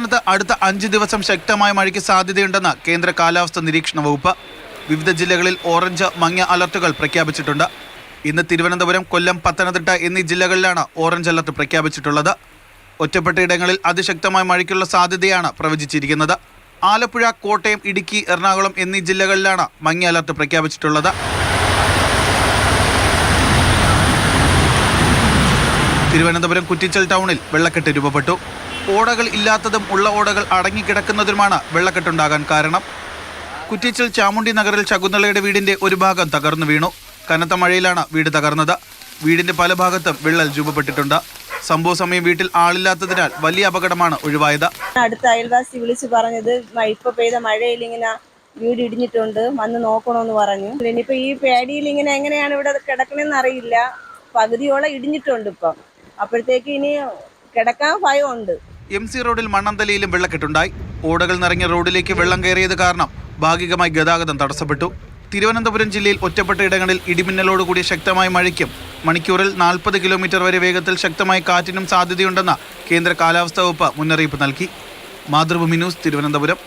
സംസ്ഥാനത്ത് അടുത്ത അഞ്ച് ദിവസം ശക്തമായ മഴയ്ക്ക് സാധ്യതയുണ്ടെന്ന് കേന്ദ്ര കാലാവസ്ഥ നിരീക്ഷണ വകുപ്പ്. വിവിധ ജില്ലകളിൽ ഓറഞ്ച് മഞ്ഞ അലർട്ടുകൾ പ്രഖ്യാപിച്ചിട്ടുണ്ട്. ഇന്ന് തിരുവനന്തപുരം കൊല്ലം പത്തനംതിട്ട എന്നീ ജില്ലകളിലാണ് ഓറഞ്ച് അലർട്ട് പ്രഖ്യാപിച്ചിട്ടുള്ളത്. ഒറ്റപ്പെട്ടയിടങ്ങളിൽ അതിശക്തമായ മഴയ്ക്കുള്ള സാധ്യതയാണ് പ്രവചിച്ചിരിക്കുന്നത്. ആലപ്പുഴ കോട്ടയം ഇടുക്കി എറണാകുളം എന്നീ ജില്ലകളിലാണ് മഞ്ഞ അലർട്ട് പ്രഖ്യാപിച്ചിട്ടുള്ളത്. തിരുവനന്തപുരം കുറ്റിച്ചൽ ടൗണിൽ വെള്ളക്കെട്ട് രൂപപ്പെട്ടു. ഓടകൾ ഇല്ലാത്തതും ഉള്ള ഓടകൾ അടങ്ങിക്കിടക്കുന്നതുമാണ് വെള്ളക്കെട്ടുണ്ടാകാൻ കാരണം. കുറ്റിച്ചൽ ചാമുണ്ടി നഗറിൽ ശകുന്തളയുടെ വീടിന്റെ ഒരു ഭാഗം തകർന്നു വീണു. കനത്ത മഴയിലാണ് വീട് തകർന്നത്. വീടിന്റെ പല ഭാഗത്തും വിള്ളൽ രൂപപ്പെട്ടിട്ടുണ്ട്. സംഭവ സമയം വീട്ടിൽ ആളില്ലാത്തതിനാൽ വലിയ അപകടമാണ് ഒഴിവായത്. അടുത്ത അയൽവാസി വിളിച്ചു പറഞ്ഞത് ഇപ്പൊ പെയ്ത മഴയിൽ ഇങ്ങനെ വീട് ഇടിഞ്ഞിട്ടുണ്ട് വന്ന് നോക്കണമെന്ന് പറഞ്ഞു. ഇനിയിപ്പോ ഈ പേടിയിൽ ഇങ്ങനെ എങ്ങനെയാണ് ഇവിടെ കിടക്കണമെന്ന് അറിയില്ല. പകുതിയോളം ഇടിഞ്ഞിട്ടുണ്ട് ഇപ്പം. അപ്പോഴത്തേക്ക് ഇനി കിടക്കാൻ ഭയമുണ്ട് എം സി റോഡിൽ മണ്ണന്തലയിലും വെള്ളക്കെട്ടുണ്ടായി. ഓടകൾ നിറഞ്ഞ റോഡിലേക്ക് വെള്ളം കയറിയത് കാരണം ഭാഗികമായി ഗതാഗതം തടസ്സപ്പെട്ടു. തിരുവനന്തപുരം ജില്ലയിൽ ഒറ്റപ്പെട്ട ഇടങ്ങളിൽ ഇടിമിന്നലോട് കൂടിയ ശക്തമായ മഴയ്ക്കും മണിക്കൂറിൽ നാൽപ്പത് കിലോമീറ്റർ വരെ വേഗത്തിൽ ശക്തമായ കാറ്റിനും സാധ്യതയുണ്ടെന്ന കേന്ദ്ര കാലാവസ്ഥാ വകുപ്പ് മുന്നറിയിപ്പ് നൽകി. മാതൃഭൂമി ന്യൂസ് തിരുവനന്തപുരം.